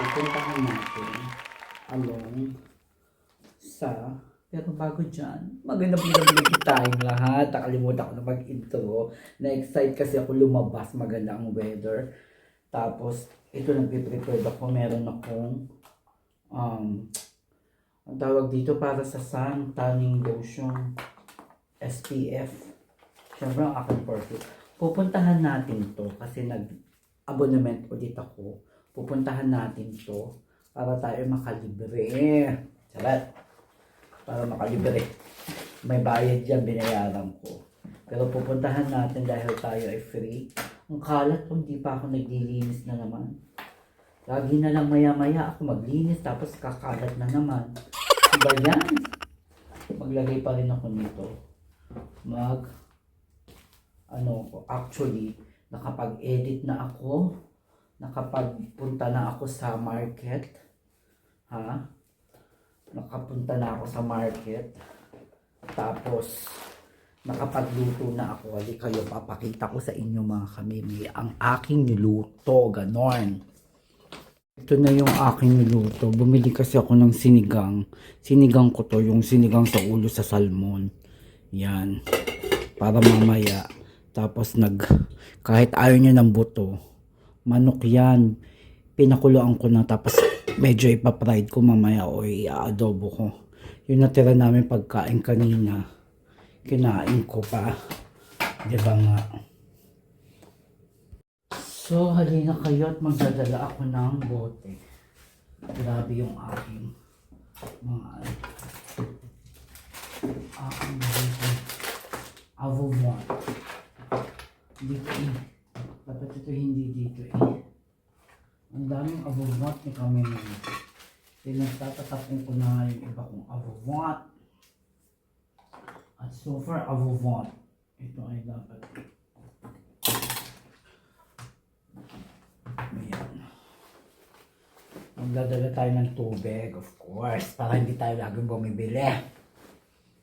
pupuntahan natin along sa pero bago dyan, magandang pinabili tayong lahat. Nakalimutan ko na mag-intro. Na-excite kasi ako lumabas. Maganda ang weather. Tapos, ito nagpe-prepared ako. Meron akong um, ang tawag dito para sa sun tanning lotion SPF. Siyempre ang aking perfume. Pupuntahan natin to kasi nag-abonnement ulit ako. Pupuntahan natin to para tayo makalibre. Salat. Para makalibre. May bayad dyan, binayaran ko. Pero pupuntahan natin dahil tayo ay free. Ang kalat kung di pa ako naglilinis na naman. Lagi na lang maya-maya ako maglinis tapos kakalat na naman. Ba yan? Maglagay pa rin ako nito. Mag ano actually, nakapag-edit na ako. Nakapagpunta na ako sa market. Ha? Nakapunta na ako sa market. Tapos, nakapagluto na ako. Hali kayo, papakita ko sa inyo mga kamimi ang aking niluto. Ganon. Ito na yung aking niluto. Bumili kasi ako ng sinigang. Sinigang ko to, yung sinigang sa ulo sa salmon. Yan. Para mamaya. Tapos nag, kahit ayaw niya ng buto, manok yan. Pinakuloan ko na tapos medyo ipapride ko mamaya o i-adobo ko. Yung natira namin pagkain kanina, kinain ko pa. Di ba nga? So, halina kayo at magdadala ako ng bote. Grabe yung aking mga aking bote. Avomon. Dito eh. Dapat ito hindi dito eh. Ang daming avomon ni kami ngayon. Pinagtatatapin ko na yung iba kong avomon. At so far, avomon. Ito ay dapat Ayan. Magdadala tayo ng tubig, of course, para hindi tayo laging bumibili.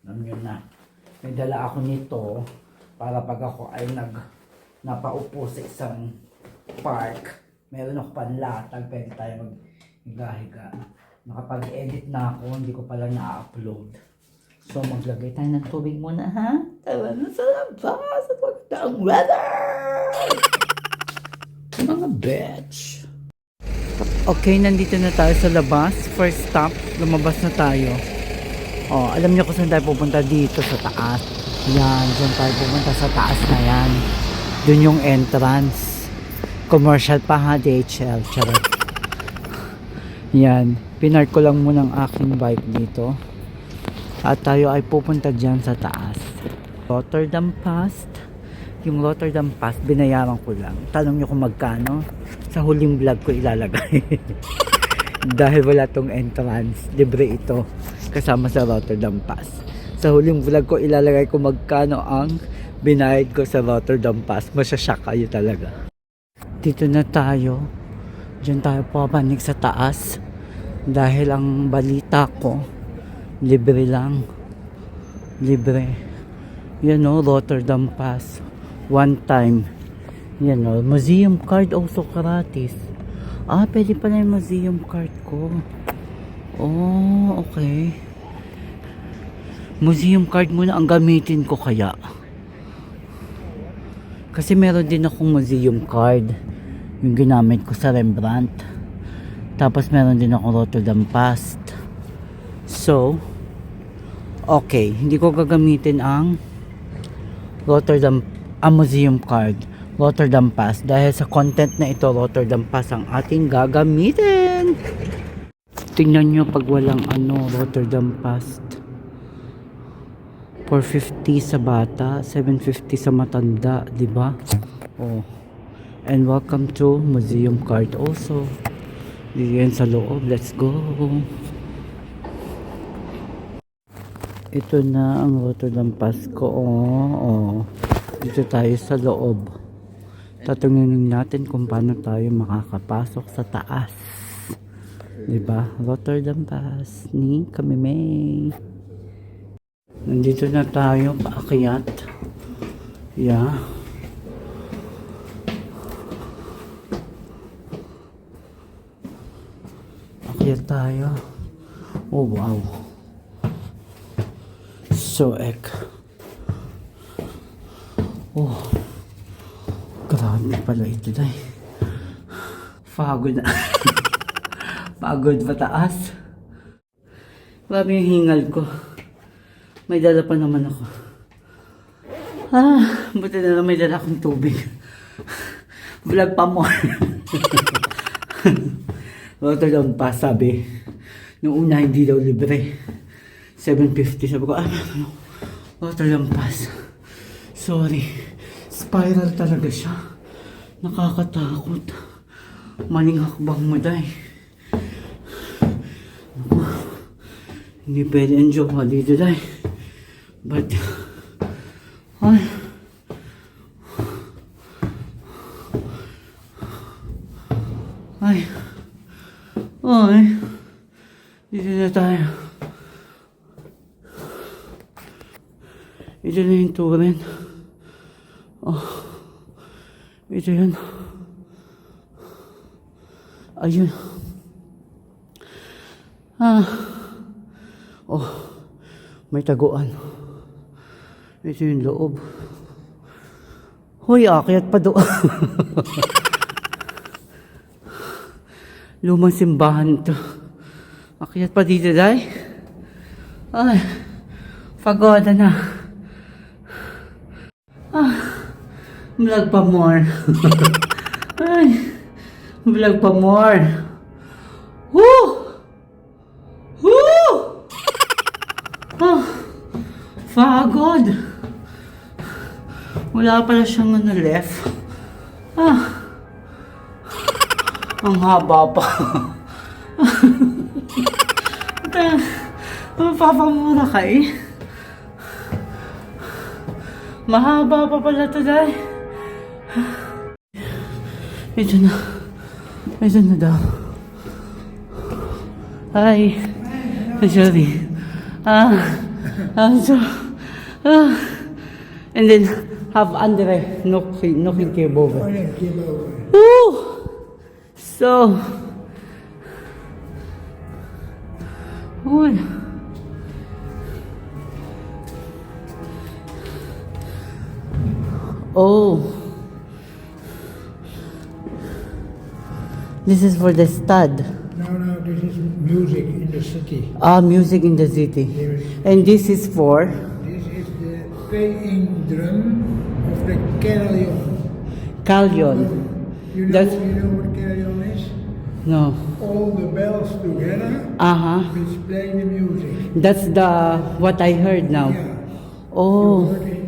Alam nyo na. May dala ako nito para pag ako ay nag napaupo sa isang park, meron ako panlatag, pwede tayo mag-higa-higa. Nakapag-edit na ako, hindi ko pala na-upload. So, maglagay tayo ng tubig muna, ha? Tara na sa labas at maganda ang weather! Mga bitch. Okay, nandito na tayo sa labas. First stop, lumabas na tayo. Oh, alam niyo kung saan tayo pupunta dito sa taas. Yan, dyan tayo pupunta sa taas na yan. Doon yung entrance. Commercial pa ha, DHL. Charot. Yan, pinark ko lang muna ang aking bike dito. At tayo ay pupunta dyan sa taas. Rotterdam Pass. Yung Rotterdam Pass, binayaran ko lang. Tanong nyo kung magkano. Sa huling vlog ko ilalagay. Dahil wala tong entrance. Libre ito. Kasama sa Rotterdam Pass. Sa huling vlog ko ilalagay kung magkano ang binayad ko sa Rotterdam Pass. Masyasyak kayo talaga. Dito na tayo. Diyan tayo papanik sa taas. Dahil ang balita ko, libre lang. Libre. Yan o, Rotterdam Pass. One time. Yan o, museum card also gratis. Ah, pwede pala yung museum card ko. Oh, okay. Museum card muna ang gamitin ko kaya. Kasi meron din akong museum card. Yung ginamit ko sa Rembrandt. Tapos meron din akong Rotterdam Past. So, okay. Hindi ko gagamitin ang Rotterdam a museum card. Rotterdam Pass. Dahil sa content na ito, Rotterdam Pass ang ating gagamitin. Tingnan nyo pag walang ano, Rotterdam Pass. 450 sa bata, 750 sa matanda, di ba? Oh. And welcome to Museum Card also. Diyan sa loob, let's go. Ito na ang Rotterdam Pass ko. Oh, oh. Dito tayo sa loob. Tatanungin natin kung paano tayo makakapasok sa taas. 'Di ba? Rotterdam Pass ni Kamimay. Nandito na tayo paakyat. Yeah. Akyat tayo. Oh, wow. So ek. Oh. Grabe pala ito dai. Pagod na. Pagod pataas. Grabe yung hingal ko. May dala pa naman ako. Ah, buti na lang may dala akong tubig. Vlog pa mo. Rotterdam pa, sabi. Nung una, hindi daw libre. 750. Sabi ko, ah, ano? Rotterdam Pass. Sorry. Spiral talaga siya. Nakakatakot. Maling hakbang mo, day. Hindi pwede ang mo dito, day. But, ay, ay, ay, dito na tayo. Ito na yung turin. Oh, ito yun. Ayun. Ah. Oh, may taguan. Ito yung loob. Hoy, akyat pa doon. Lumang simbahan to. Akyat pa dito, day. Ay, pagoda na. Ah, vlog pa more. Ay, vlog pa more. Wala pala siyang ano left. Ah, ang haba pa. Mapapamura ka eh. Mahaba pa pala to, Day. Ito na. Ito na daw. Hi. Sorry. Ah. Ah, so. Ah. And then have Andre knocking, knocking came over. Woo! So. Uy. Oh. This is for the stud. No, no, this is music in the city. Ah, music in the city. And this is for this is the playing drum of the carillon. Callion. You know, That's- you know what carillon is? No. All the bells together, Uh-huh. which play the music. That's the what I heard now. Yeah. Oh, You heard in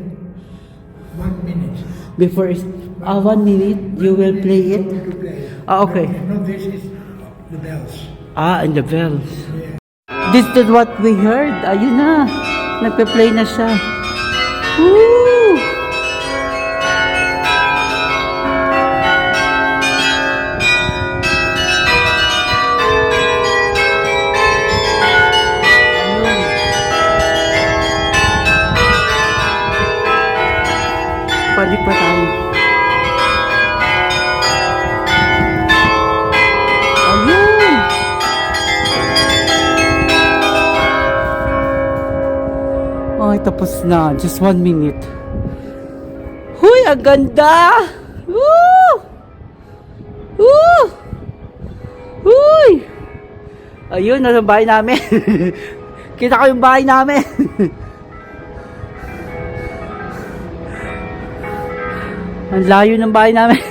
one minute. before is ah one minute you will play it. To play. Ah, okay. No, this is the bells. Ah, and the bells. Yeah. This is what we heard. Ayun na. Nagpe-play na siya. Woo! Ayun. Ay, tapos na. Just one minute. Huy, ang ganda! Woo! Woo! Huy! Ayun, nasa bahay namin. Kita ko yung bahay namin. ang layo ng bahay namin.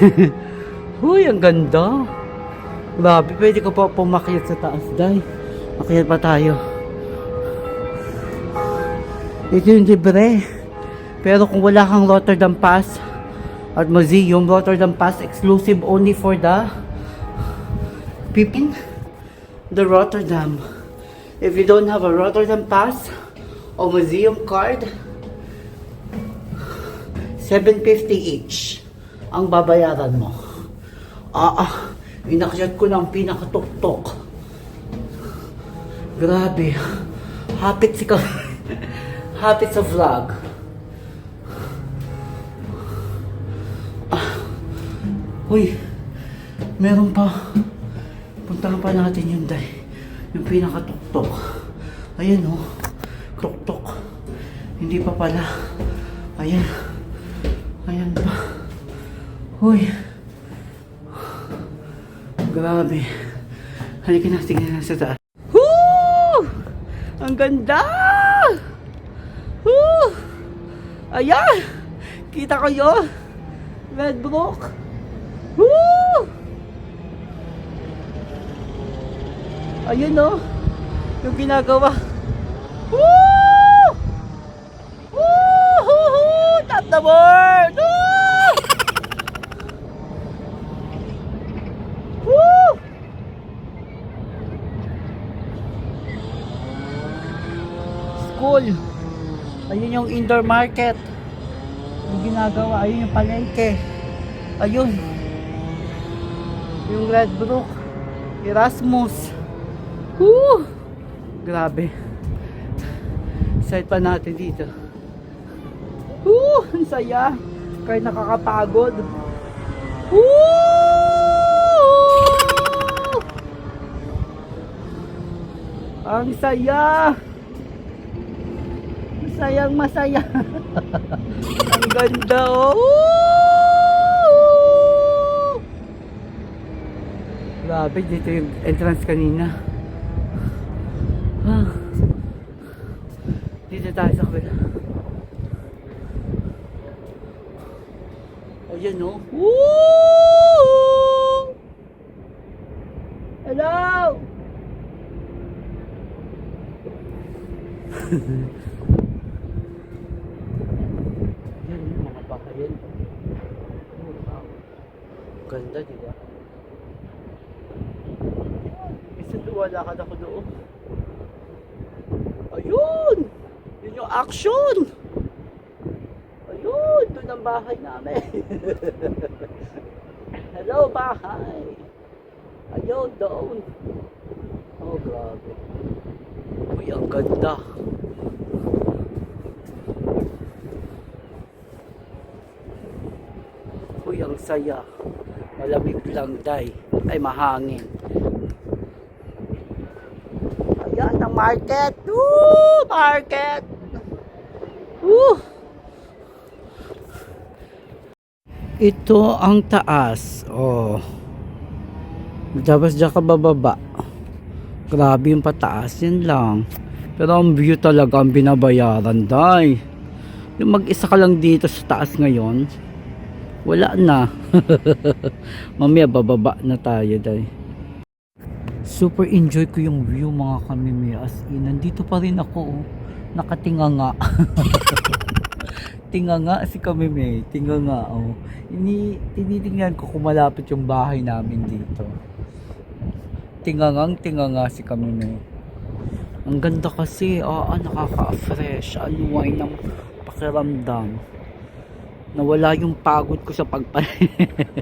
Huy, ang ganda. Grabe, pwede ko pa pumakyat sa taas, day. Akyat pa tayo. Ito yung libre. Pero kung wala kang Rotterdam Pass at Museum, Rotterdam Pass exclusive only for the people the Rotterdam. If you don't have a Rotterdam Pass or Museum card, 750 each ang babayaran mo. Ah, ah, inakyat ko ng pinakatuktok. Grabe. Hapit si ka. Hapit sa vlog. Uy, meron pa. Puntahan pa natin yung day. Yung pinakatuktok. Ayan oh. Tuktok. Hindi pa pala. Ayan. Ayan pa. Uy. Grabe. Halika na, tingnan na sa taas. Woo! Ang ganda! Ayan! Kita ko yun! Red! Woo! Ayun no! Yung ginagawa. Woo! Woo! Top the board! Woo! Woo! School. Ayun yung indoor market. Ginagawa. Ayun yung palengke. Ayun. Yung Red Brook. Erasmus. Woo! Grabe. Side pa natin dito. Woo! Ang saya. Kahit nakakapagod. Woo! Ang saya. Masayang masaya. Ang ganda oh. Woo! Grabe, dito yung entrance kanina. Ah. Dito tayo sa kabila. Ayan oh. Woo! Hello! Yan yung mga bahayan. Oh, wow. Ganda, di ba? Isa wala ka ako doon. Ayun! Yun yung action! Ayun! Doon ang bahay namin. Hello, bahay! Ayun, doon. Oh, grabe. Uy, ang ganda. Uy, ang saya. Malamig lang, day. Ay, mahangin. Ayan ang market. Woo! Market! Woo! Ito ang taas. Oh. Tapos dyan ka bababa. Grabe yung pataas. Yan lang. Pero ang view talaga ang binabayaran, day. Yung mag-isa ka lang dito sa taas ngayon, wala na. Mamaya bababa na tayo, day. Super enjoy ko yung view mga kamimi. As in, nandito pa rin ako. Oh. Nakatinganga. Tinganga si kamimi. Tinganga. Oh. Ini, tinitingnan ko kung malapit yung bahay namin dito. Tingangang tinganga si kamimi. Ang ganda kasi. Ah, ah nakaka-fresh. Aluway ng pakiramdam. Nawala yung pagod ko sa pagpalit.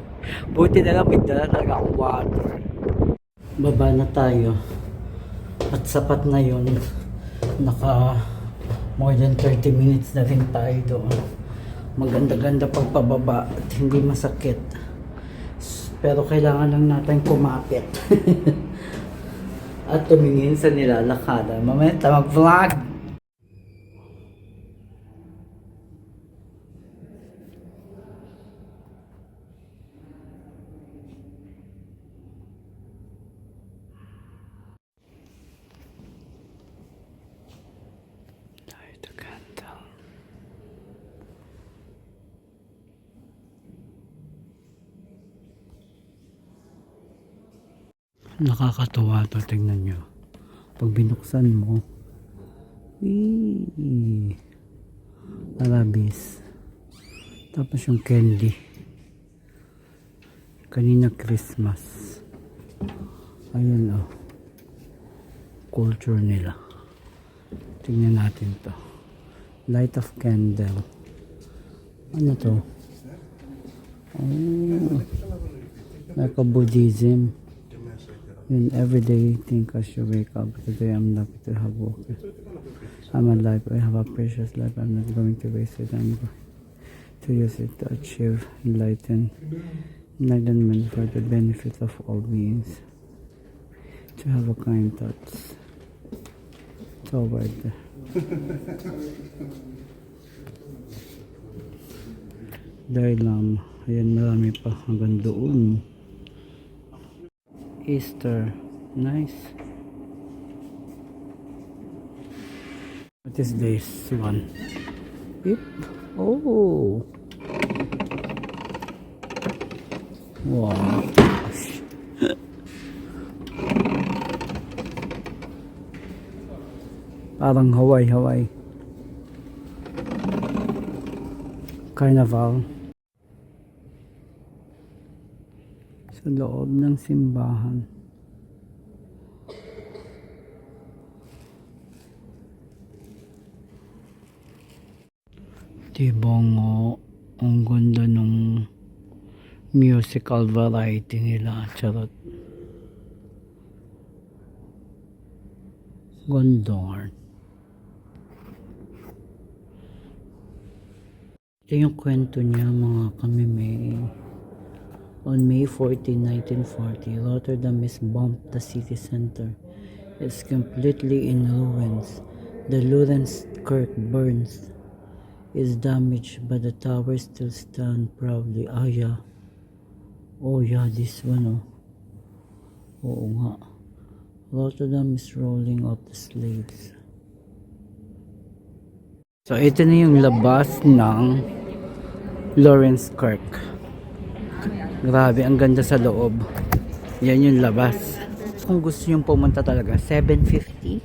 Buti na lang may dala talaga akong water. Baba na tayo. At sapat na yun. Naka more than 30 minutes na rin tayo doon. Maganda-ganda pagpababa at hindi masakit. Pero kailangan lang natin kumapit. at tumingin sa nilalakadan. Mamaya tayo mag-vlog! Nakakatuwa to, tingnan nyo. Pag binuksan mo, Eee, Arabis. Tapos yung candy. Kanina Christmas. Ayun oh. Culture nila. Tingnan natin to. Light of candle. Ano to? Oh. Like a Buddhism. In everyday think as you wake up. Today I'm lucky to have woken. I'm alive. I have a precious life. I'm not going to waste it. I'm going to use it to achieve enlighten Enlightenment for the benefit of all beings. To have a kind thoughts toward the Dalai Lama. Ayan, marami pa hanggang doon. Easter. Nice. What is this one? Yep. Oh. Wow. Parang Hawaii, Hawaii. Carnival. Sa loob ng simbahan. Tibongo. Ang ganda nung musical variety nila. Charot. Gondor. Ito yung kwento niya mga kami may On May 14, 1940, Rotterdam is bombed. The city center is completely in ruins. The Lawrence-Kirk burns is damaged, but the towers still stand proudly. Ah, yeah. Oh, yeah, this one, oh. Oo nga. Rotterdam is rolling out the slaves. So, ito na yung labas ng Lawrence Kirk. Grabe, ang ganda sa loob. Yan yung labas. Kung gusto nyo pumunta talaga, 750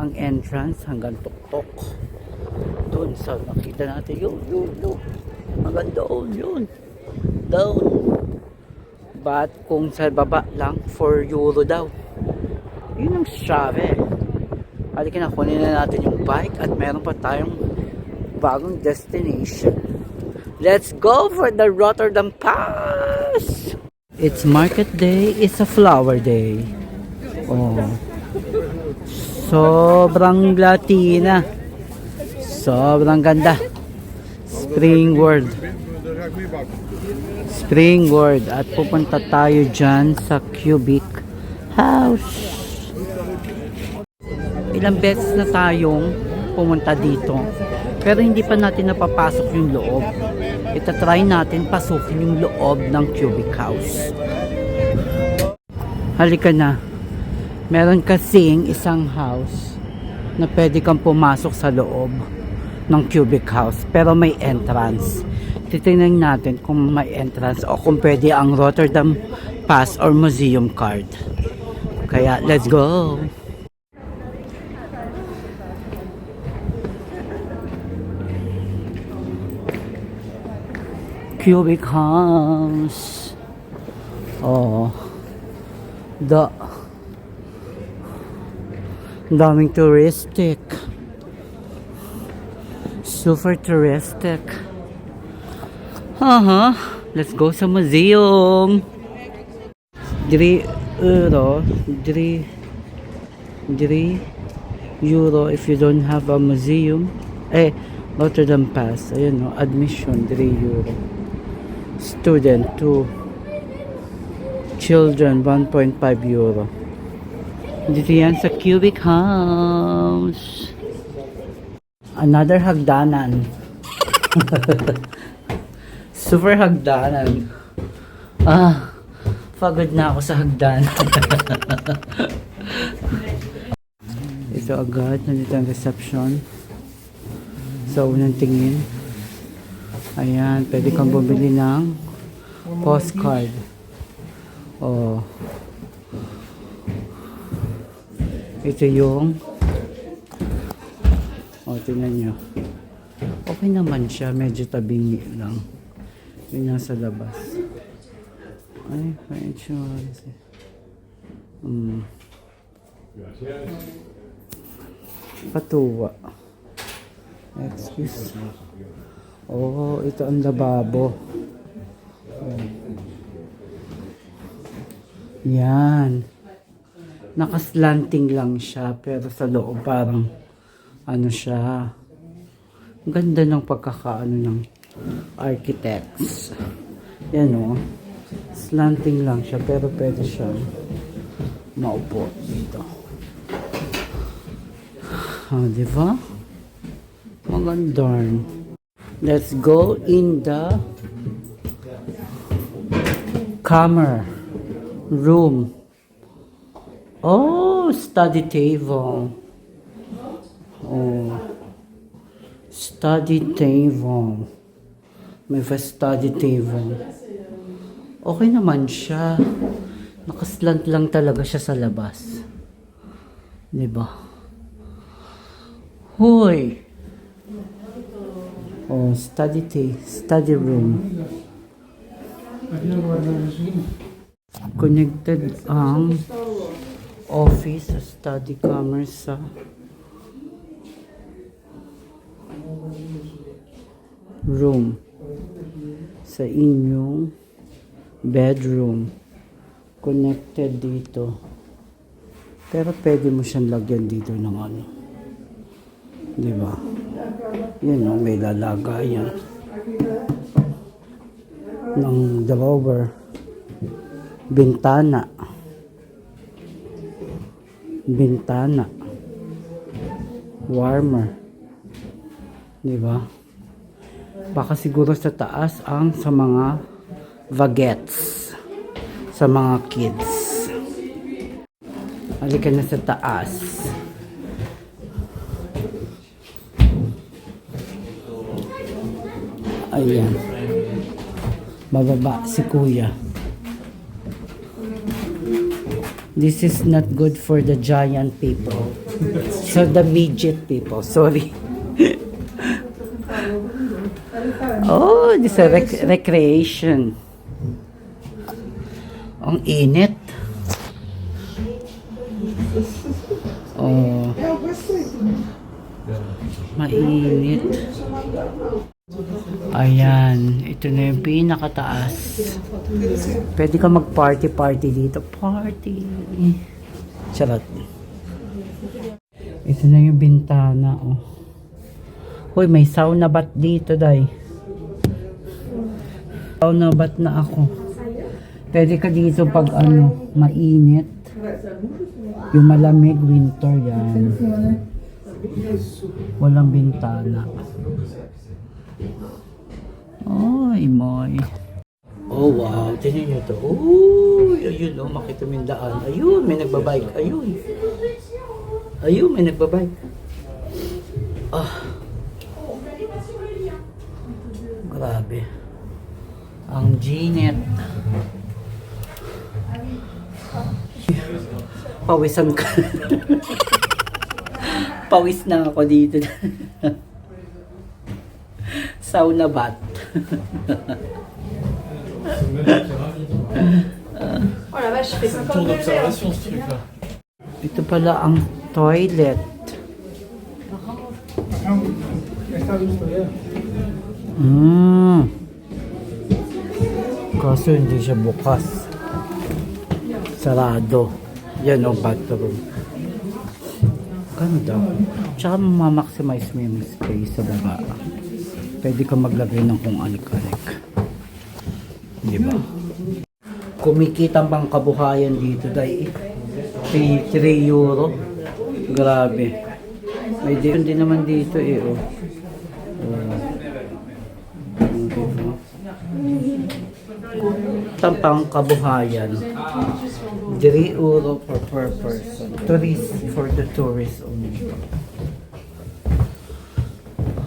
ang entrance hanggang tuktok. Doon sa nakita natin, yun, yun, yun. Hanggang doon, yun. Down. But kung sa baba lang, 4 euro daw. Yun ang sabi. Halika na, kunin na natin yung bike at meron pa tayong bagong destination. Let's go for the Rotterdam Pass! It's market day, it's a flower day. Oh. Sobrang Latina. Sobrang ganda. Spring World. Spring World. At pupunta tayo dyan sa Cubic House. Ilang beses na tayong pumunta dito. Pero hindi pa natin napapasok yung loob. Itatry natin pasukin yung loob ng Cubic House. Halika na. Meron kasing isang house na pwede kang pumasok sa loob ng Cubic House. Pero may entrance. Titingnan natin kung may entrance o kung pwede ang Rotterdam Pass or Museum Card. Kaya, let's go! Cubic House. Oh. The daming touristic. Super touristic. Uh-huh. Let's go sa museum. 3 euro. 3 3 euro if you don't have a museum. Eh, Rotterdam Pass. Ayun, no, admission 3 euro. Student 2. Children 1.5 euro. Dito yan sa Cubic House. Another hagdanan. Super hagdanan. Ah, pagod na ako sa hagdanan. Ito agad, nandito ang reception. Sa unang tingin. Ayan, pwede kang bumili ng postcard. Oh. Ito yung Oh, tingnan nyo. Okay naman siya, medyo tabingi lang. Yun nasa labas. Ay, for insurance. Hmm. Patuwa. Excuse. Oh, ito ang lababo. Oh. Yan. Nakaslanting lang siya, pero sa loob parang ano siya. Ang Ganda ng pagkakaano ng architects. Yan oh. Slanting lang siya, pero pwede siyang maupo dito. Ah, di ba? Magandang. Let's go in the camera room. Oh, study table. Oh, study table. May fa- study table. Okay naman siya. Nakaslant lang talaga siya sa labas. 'Di ba? Hoy. Oh, study ta- study room. Connected ang office sa study camera sa room. Sa inyong bedroom. Connected dito. Pero pwede mo siyang lagyan dito ng ano di ba? Yun o may lalagayan ng drawer bintana. Bintana. Warmer. Di ba? Baka siguro sa taas ang sa mga bagets sa mga kids. Halika na sa taas ayan. Bababa si kuya. This is not good for the giant people. So the midget people. Sorry. Oh, this is rec- recreation. Ang init. Oh. Mainit. Ayan, ito na yung pinakataas. Pwede ka mag-party-party dito. Party. Charot. Ito na yung bintana, oh. Hoy, may sauna bat dito, day. Sauna bat na ako. Pwede ka dito pag ano, mainit. Yung malamig, winter yan. Walang bintana. Ay, moy. Oh, wow. Tingnan nyo to. Uy, ayun, oh, makita mo yung daan. Ayun, may nagbabike. Ayun. Ayun, may nagbabike. Ah. Grabe. Ang Gnet. Pawisan ka. Pawis na ako dito. Sauna bath. Oh la vache, je fais 50 Tour degrés. d'observation ce truc là. Ito pala ang toilet. Mm. Kaso hindi siya bukas. Sarado. Yan o bathroom. Ganda. Tsaka mamaximize mo yung space sa baba. Pwede ka maglagay ng kung alik-alik. Di ba? Kumikita bang kabuhayan dito dahil 3 euro. Grabe. May di din naman dito eh. Oh. Oh. Diba? Tampang kabuhayan. 3 euro per, per person. Tourist for the tourist only.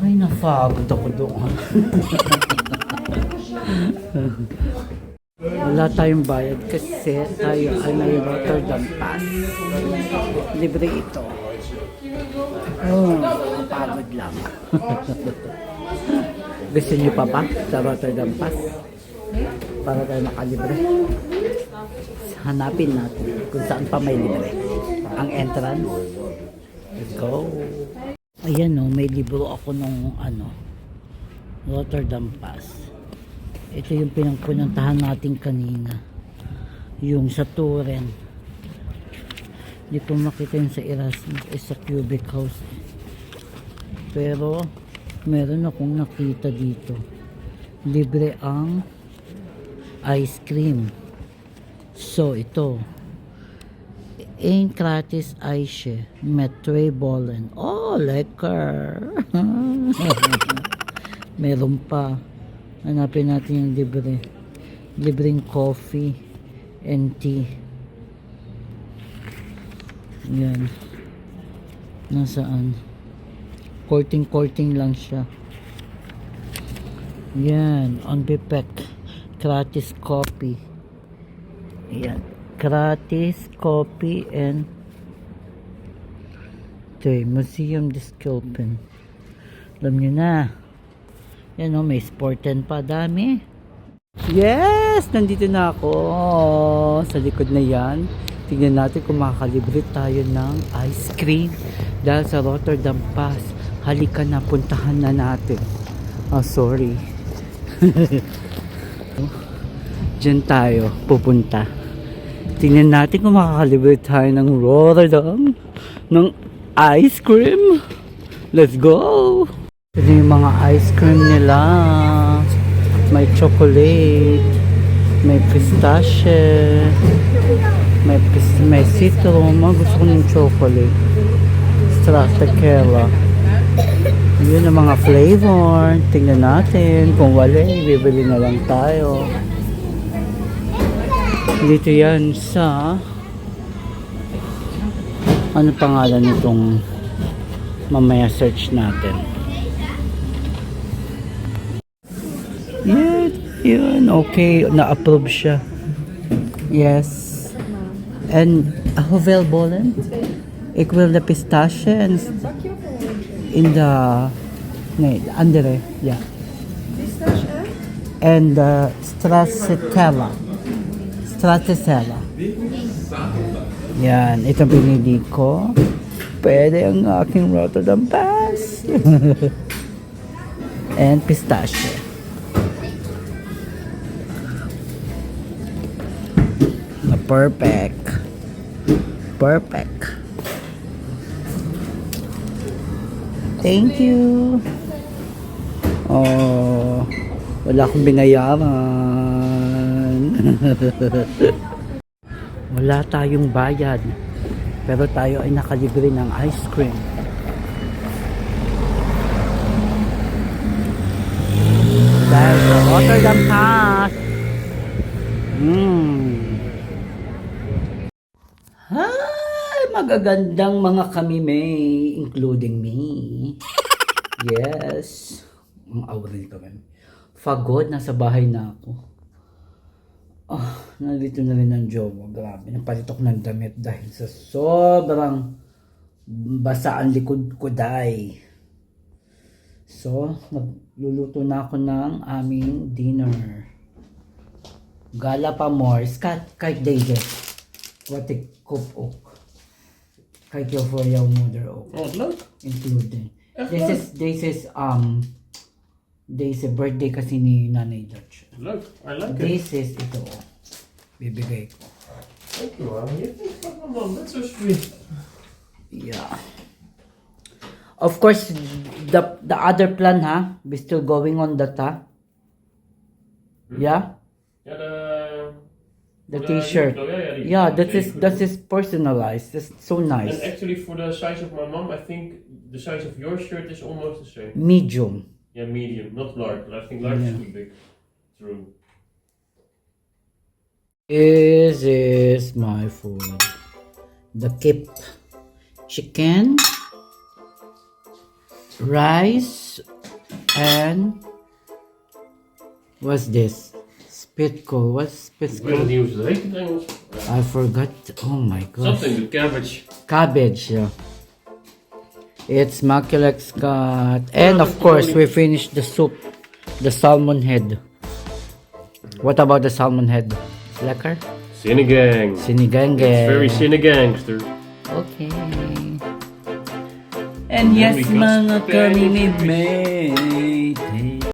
Ay, napagod ako doon. Wala tayong bayad kasi tayo ay may Rotterdam Pass. Libre ito. Oh, pagod lang. Gusto niyo pa ba sa Rotterdam Pass? Para tayo makalibre. Hanapin natin kung saan pa may libre. Ang entrance. Let's go. Ayan o, may libro ako nung ano, Rotterdam Pass. Ito yung pinagpunantahan natin kanina. Yung sa Turen. Hindi ko makita yung sa Erasmus, eh, sa Cubic House. eh. Pero, meron akong nakita dito. Libre ang ice cream. So, ito. Een gratis ijsje met twee bollen. Oh, lekker! Meron pa. Hanapin natin yung libre. Libreng coffee and tea. Yan. Nasaan? Courting-courting lang siya. Yan. On Bipek. Gratis coffee. Yan. Gratis coffee and ito eh, Museum Disculpen. Alam nyo na. Yan o, may sporten pa. Dami. Yes! Nandito na ako. Sa likod na yan. Tingnan natin kung makakalibre tayo ng ice cream. Dahil sa Rotterdam Pass. Halika na, puntahan na natin. Oh, sorry. Diyan tayo pupunta. Tingnan natin kung makakalibre tayo ng Rotterdam ng ice cream. Let's go! Ito yung mga ice cream nila. May chocolate, may pistache, may, pis may citron. Mga gusto ko ng chocolate. Stracciatella. Yun ang mga flavor. Tingnan natin. Kung wala, bibili na lang tayo. Dito yan sa ano pangalan nitong mamaya search natin. Yan, yun, okay, na-approve siya. Yes. And Hovel? Ik wil de pistache en in the nee, de andere, ja. And the stracciatella. Stracciatella. Yan, ito pinili ko. Pwede ang aking Rotterdam Pass. And pistachio. Na perfect. Perfect. Thank you. Oh, wala akong binayaran. wala tayong bayad. Pero tayo ay nakalibre ng ice cream. Dahil sa Rotterdam Pass. Hmm. Hi! Magagandang mga kami may, including me. Yes. Ang awrin kami. Fagod, nasa bahay na ako. Ah, nandito na rin ang jowa. Grabe, napalitok ng damit dahil sa sobrang basa ang likod ko day. So, magluluto na ako ng aming dinner. Gala pa more. Wat ik koop ook. Kijk jou voor jouw moeder ook. Oh, wat leuk. Including. This is, this is, um, deze birthday kasi ni Nanay Dutch. Leuk. I like it. This is ito. oh. Bibigay ko. Thank you, man. Je hebt niks van. That's so sweet. Yeah. Of course, the the other plan, ha? We still going on that, ha? Hmm. Yeah? Ja, de... The voor t-shirt. Ja, ja, Yeah, that is that is personalized. That's so nice. And nice. actually, for the size of my mom, I think the size of your shirt is almost the same. Medium. Yeah, medium, not large, but I think large is too big. True. This is my food. The kip. Chicken. Rice. And what's this? Spitko. What's Ik weet het spitko? niet hoe ze het heet in het Engels. I forgot. Oh my god. Something, the cabbage. Cabbage. Yeah. It's Maculex cut. And of course, we finished the soup. The salmon head. What about the salmon head? Lekker? Sinnegang. Sinigang. It's very Sinnegangster. Okay. And yes, we got mga kami ni. Mayday.